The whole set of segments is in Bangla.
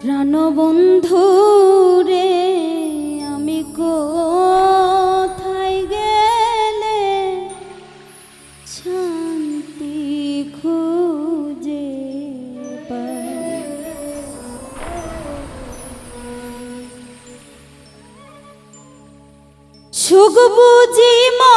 প্রাণবন্ধু রে আমি কোথায় গেলে শান্তি সুখ বুঝি মা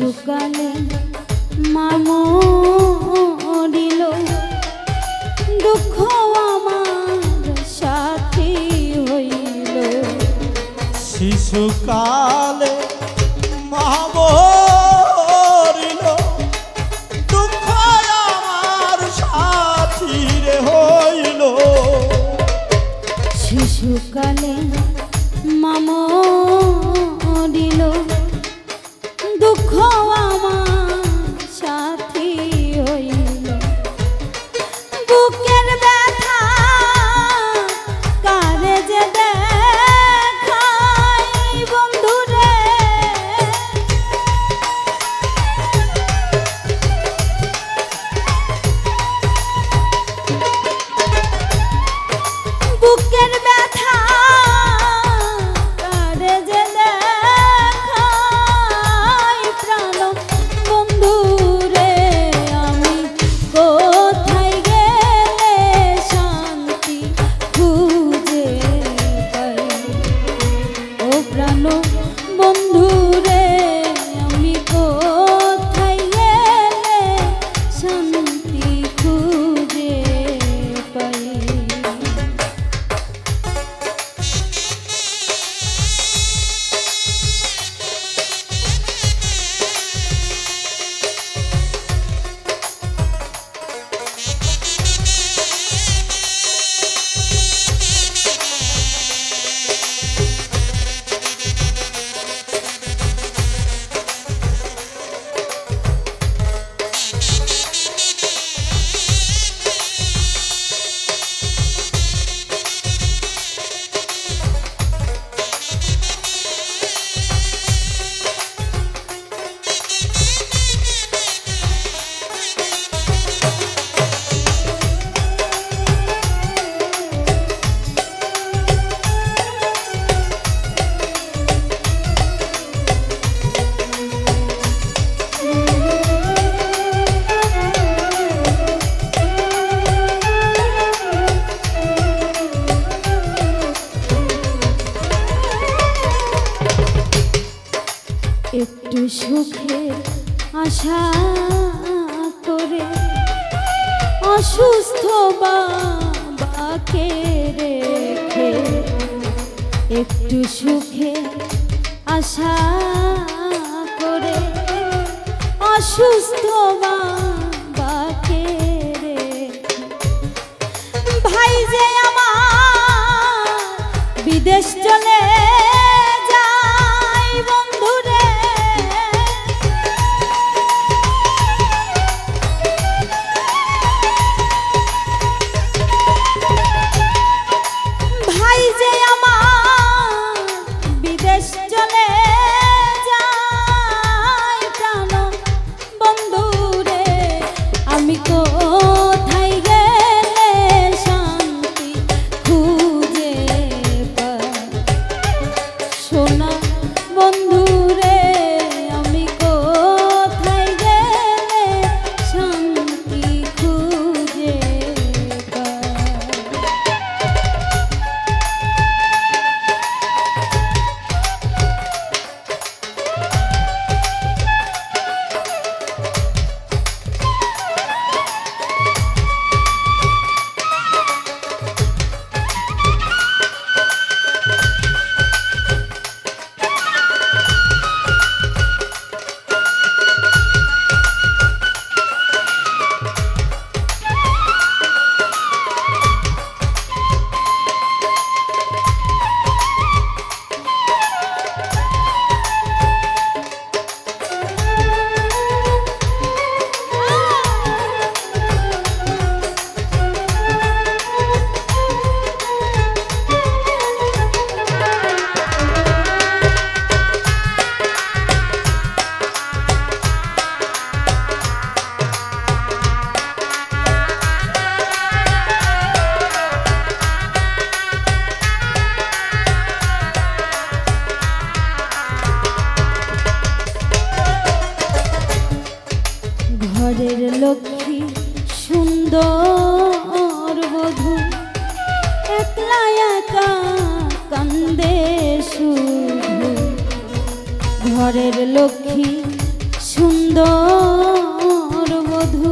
শিশুকালে দিল দুঃখ আমার সাথী হইল। শিশুকালে সুখে আশা করে অসুস্থ বাবাকে রেখে একটু সুখে আশা করে, অসুস্থ বাবাকে ভাই যে আমার বিদেশ চলে সুন্দর বধু একলা একা কান্দে শুধু। ঘরের লক্ষ্মী সুন্দর বধূ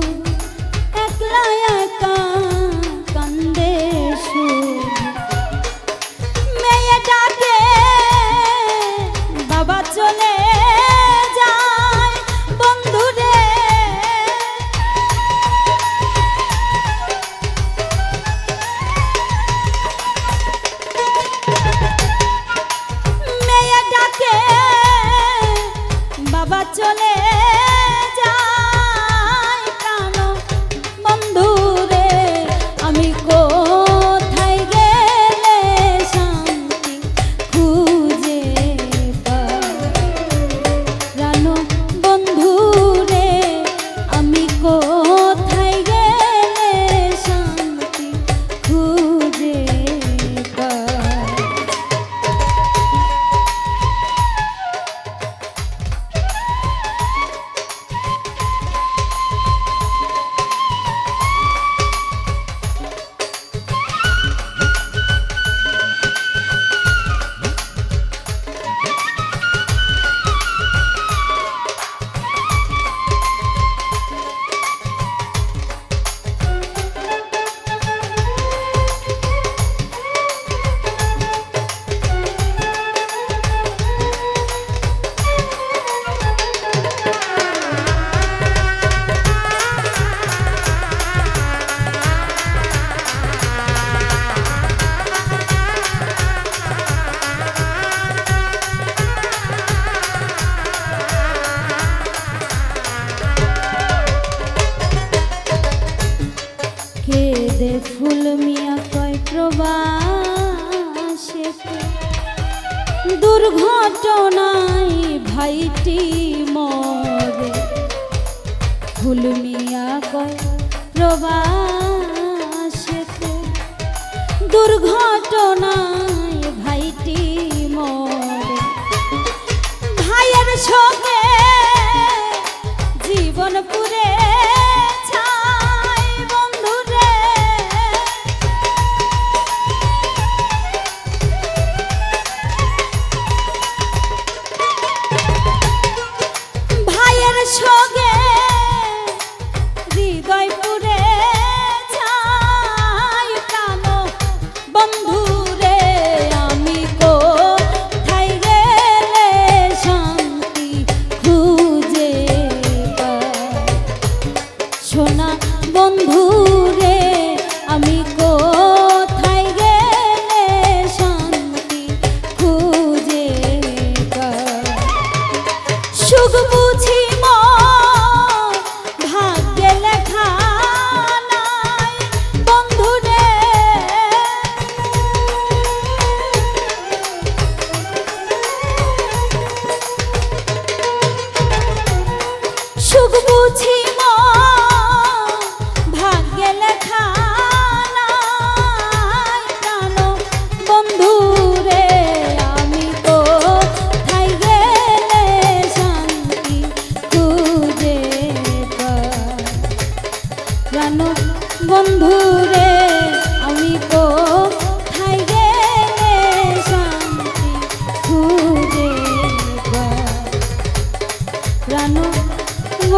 দুর্ঘটনায় ভাইটি মরে। ফুলমিয়া কয় প্রবাসেতে। দুর্ঘটনায় ভাইটি মরে। ভাইয়ের সঙ্গে জীবনপুরে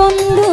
বন্ধু